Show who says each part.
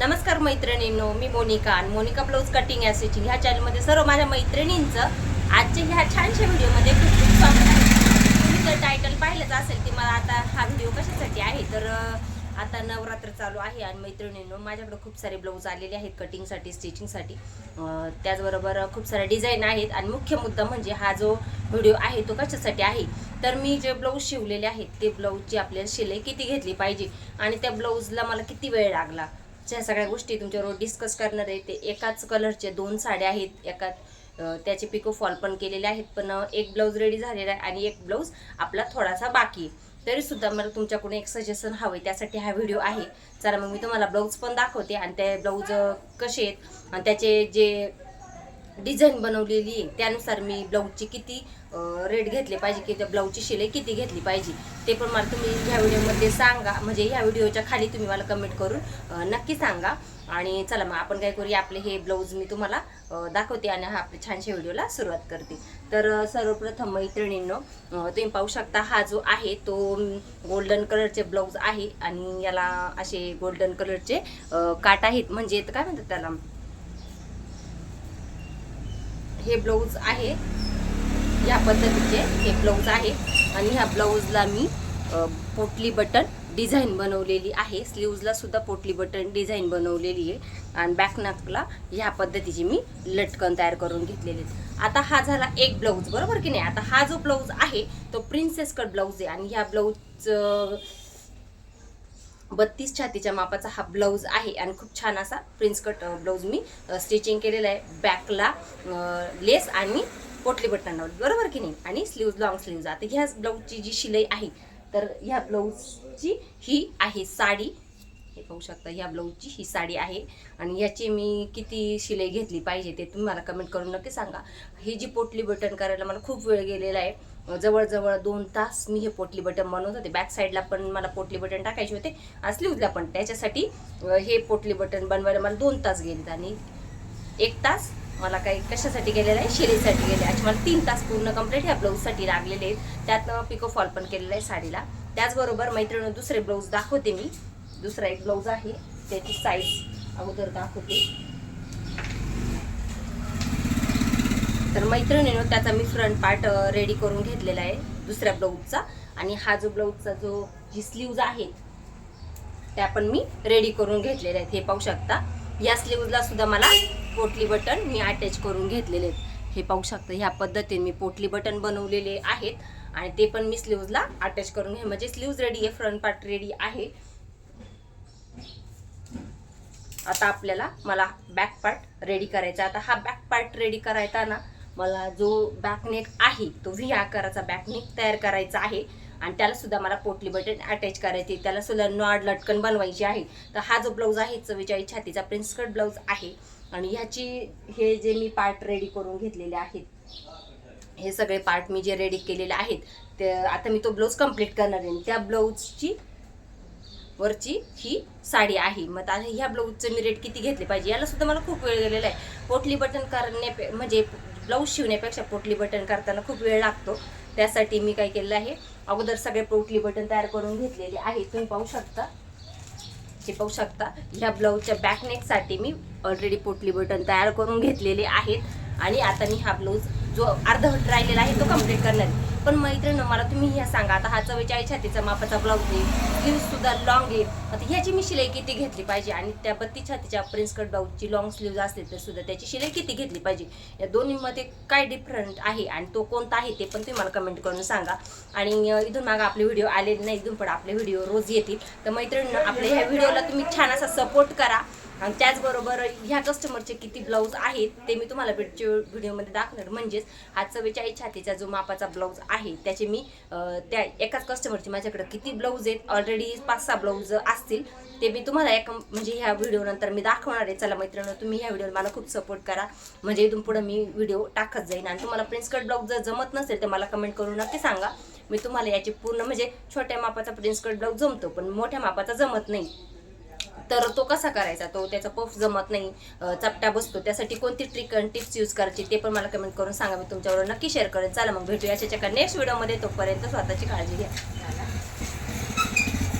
Speaker 1: नमस्कार मैत्रिणींनो मी मोनिका आणि मोनिका ब्लाऊज कटिंग या स्टिचिंग ह्या चॅनलमध्ये सर्व माझ्या मैत्रिणींचं आजच्या ह्या छानशा व्हिडिओमध्ये खूप खूप स्वागत आहे. तुम्ही जर टायटल पाहिलंच असेल की मला आता हा व्हिडिओ कशासाठी आहे तर आता नवरात्र चालू आहे आणि मैत्रिणींनो माझ्याकडे खूप सारे ब्लाऊज आलेले आहेत कटिंगसाठी स्टिचिंगसाठी त्याचबरोबर खूप साऱ्या डिझाईन आहेत आणि मुख्य मुद्दा म्हणजे हा जो व्हिडिओ आहे तो कशासाठी आहे? तर मी जे ब्लाऊज शिवलेले आहेत ते ब्लाऊजची आपल्याला शिलाई किती घेतली पाहिजे आणि त्या ब्लाऊजला मला किती वेळ लागला? ज्या सगळ्या गोष्टी तुमच्याबरोबर डिस्कस करणार आहे. ते एकाच कलरचे दोन साड्या आहेत. एका त्याचे पिको फॉल पण केलेले आहेत. पण एक ब्लाऊज रेडी झालेला आहे आणि एक ब्लाऊज आपला थोडासा बाकी तरीसुद्धा तरी सुद्धा मला तुमच्याकडून एक सजेशन हवं त्यासाठी हा व्हिडिओ आहे. चला मग मी तुम्हाला ब्लाऊज पण दाखवते आणि ते ब्लाऊज कसे आहेत आणि त्याचे जे डिझाईन बनवलेली आहे. त्यानुसार मी ब्लाऊजची किती रेट घेतले पाहिजे की त्या ब्लाऊजची शिलाई किती घेतली पाहिजे ते पण मला तुम्ही ह्या व्हिडिओमध्ये सांगा. म्हणजे ह्या व्हिडिओच्या खाली तुम्ही मला कमेंट करून नक्की सांगा. आणि चला मग आपण काय करूया आपले हे ब्लाऊज मी तुम्हाला दाखवते आणि हा आपल्या छानशा व्हिडिओला सुरुवात करते. तर सर्वप्रथम मैत्रिणींनो तुम्ही पाहू शकता हा जो आहे तो गोल्डन कलरचे ब्लाऊज आहे. आणि याला असे गोल्डन कलरचे काट आहेत. म्हणजे काय म्हणतात त्याला? हे ब्लाऊज आहे. या पद्धतीचे हे ब्लाऊज आहे. आणि ह्या ब्लाऊजला मी पोटली बटन डिझाईन बनवलेली आहे. स्लीव्जला सुद्धा पोटली बटन डिझाईन बनवलेली आहे. आणि बॅकनाकला ह्या पद्धतीची मी लटकन तयार करून घेतलेली आता हा झाला एक ब्लाऊज बरोबर की नाही? आता हा जो ब्लाऊज आहे तो प्रिन्सेस कट ब्लाऊज आहे. आणि ह्या ब्लाऊज बत्तीस छातीच्या मापाचा हा ब्लाऊज आहे आणि खूप छान असा प्रिन्स कट ब्लाऊज मी स्टिचिंग केलेला आहे. बॅकला लेस आणि पोटली बटनावर बरोबर की नाही? आणि स्लीव्ज लॉंग स्लीव्ज. आता ह्या ब्लाऊजची जी शिलाई आहे तर ह्या ब्लाऊजची ही आहे साडी. हे पाहू शकता ह्या ब्लाऊजची ही साडी आहे. आणि याची मी किती शिलाई घेतली पाहिजे ते तुम्ही मला कमेंट करून नक्की सांगा. ही जी पोटली बटन करायला मला खूप वेळ गेलेला आहे. जवळजवळ दोन तास मी हे पोटली बटन बनवत होते. बॅक साईडला पण मला पोटली बटन टाकायचे होते. आणि स्लीवला पण त्याच्यासाठी हे पोटली बटन बनवायला मला दोन तास गेले आणि एक तास मला काही कशासाठी गेलेलं आहे? शिरीसाठी गेले आणि मला तीन तास पूर्ण कंप्लीट ह्या ब्लाऊजसाठी लागलेले आहेत. त्यातनं पिको फॉल पण केलेलं आहे साडीला. त्याचबरोबर मैत्रिणी दुसरे ब्लाऊज दाखवते मी. दुसरा एक ब्लाऊज आहे. त्याची साईज अगोदर दाखवते. तर मैत्रिणीनं त्याचा मी फ्रंट पार्ट रेडी करून घेतलेला आहे दुसऱ्या ब्लाऊजचा आणि हा जो ब्लाऊजचा जो जी स्लीव्ज आहे त्या पण मी रेडी करून घेतलेल्या आहेत. हे पाहू शकता. या स्लीवला सुद्धा मला पोटली बटन मी अटॅच करून घेतलेले आहेत. हे पाहू शकता ह्या पद्धतीने मी पोटली बटन बनवलेले आहेत. आणि ते पण मी स्लीव्जला अटॅच करून घे म्हणजे स्लीव्ज रेडी आहे फ्रंट पार्ट रेडी आहे. आता आपल्याला मला बॅक पार्ट रेडी करायचा आता हा बॅक पार्ट रेडी करायचा ना मला जो बॅकनेक आहे तो व्ही आकाराचा बॅकनेक तयार करायचा आहे. आणि त्याला सुद्धा मला पोटली बटन अटॅच करायची त्याला सुद्धा नॉड लटकन बनवायची आहे. तर हा जो ब्लाऊज आहे चव्वेचाळीस छातीचा प्रिन्स कट ब्लाऊज आहे. आणि ह्याची हे जे मी पार्ट रेडी करून घेतलेले आहेत हे सगळे पार्ट मी जे रेडी केलेले आहेत ते आता मी तो ब्लाऊज कंप्लीट करणार आहे. त्या ब्लाऊजची वरची ही साडी आहे. मग आता ह्या ब्लाऊजचं मी रेट किती घेतले पाहिजे? याला सुद्धा मला खूप वेळ गेलेला आहे. पोटली बटन करण्या म्हणजे ब्लाऊज शिवण्यापेक्षा पोटली बटन करताना खूप वेळ लागतो. त्यासाठी मी काय केलेलं आहे? अगोदर सगळे पोटली बटन तयार करून घेतलेले आहे. तुम्ही पाहू शकता. ते पाहू शकता. ह्या ब्लाऊजच्या बॅकनेकसाठी मी ऑलरेडी पोटली बटन तयार करून घेतलेले आहेत. आणि आता मी हा ब्लाऊज जो अर्धवट राहिलेला आहे तो कंप्लीट करणार पण मैत्रिणी मला तुम्ही ह्या सांगा. आता हा चव्वेचाळीस छातीचा मापाचा ब्लाऊज येईल स्लीव्ह सुद्धा लॉंग आहे. आता ह्याची मी शिलाई किती घेतली पाहिजे? आणि त्या बत्तीस छातीच्या प्रिन्स कट ब्लाऊजची लॉंग स्लीव्ज असते तर सुद्धा त्याची शिलाई किती घेतली पाहिजे? या दोन्हीमध्ये काय डिफरंट आहे आणि तो कोणता आहे ते पण तुम्ही मला कमेंट करून सांगा. आणि इथून मागं आपले व्हिडिओ आलेले नाही इथून पण आपले व्हिडिओ रोज येतील. तर मैत्रिणी आपल्या ह्या व्हिडिओला तुम्ही छान असा सपोर्ट करा. आणि त्याचबरोबर ह्या कस्टमरचे किती ब्लाऊज आहेत ते मी तुम्हाला भेटच्या व्हिडिओमध्ये दाखवणार. म्हणजेच हा चव्वेचाळीस छातीचा जो मापाचा ब्लाऊज आहे त्याचे मी त्या एकाच कस्टमरचे माझ्याकडे किती ब्लाऊज आहेत ऑलरेडी पाच सहा ब्लाऊज असतील ते मी तुम्हाला एक म्हणजे ह्या व्हिडिओ नंतर मी दाखवणार आहे. चला मैत्रिणी तुम्ही ह्या व्हिडिओला मला खूप सपोर्ट करा. म्हणजे इथून पुढे मी व्हिडिओ टाकत जाईन. आणि तुम्हाला प्रिन्स कट ब्लाऊज जर जमत नसेल तर मला कमेंट करून नक्की सांगा. मी तुम्हाला याची पूर्ण म्हणजे छोट्या मापाचा प्रिन्स कट ब्लाऊज जमतो पण मोठ्या मापाचा जमत नाही. तर तो कसा करायचा? तो त्याचा पफ जमत नाही चपट्या चपटा बसतो. त्यासाठी कोणती ट्रिक आणि टिप्स यूज करायची ते पण मला कमेंट करून सांगा. मी तुमच्यावर नक्की शेअर करेन. चला मग भेटूया. याच्या नेक्स्ट व्हिडिओमध्ये तोपर्यंत स्वतःची काळजी घ्या.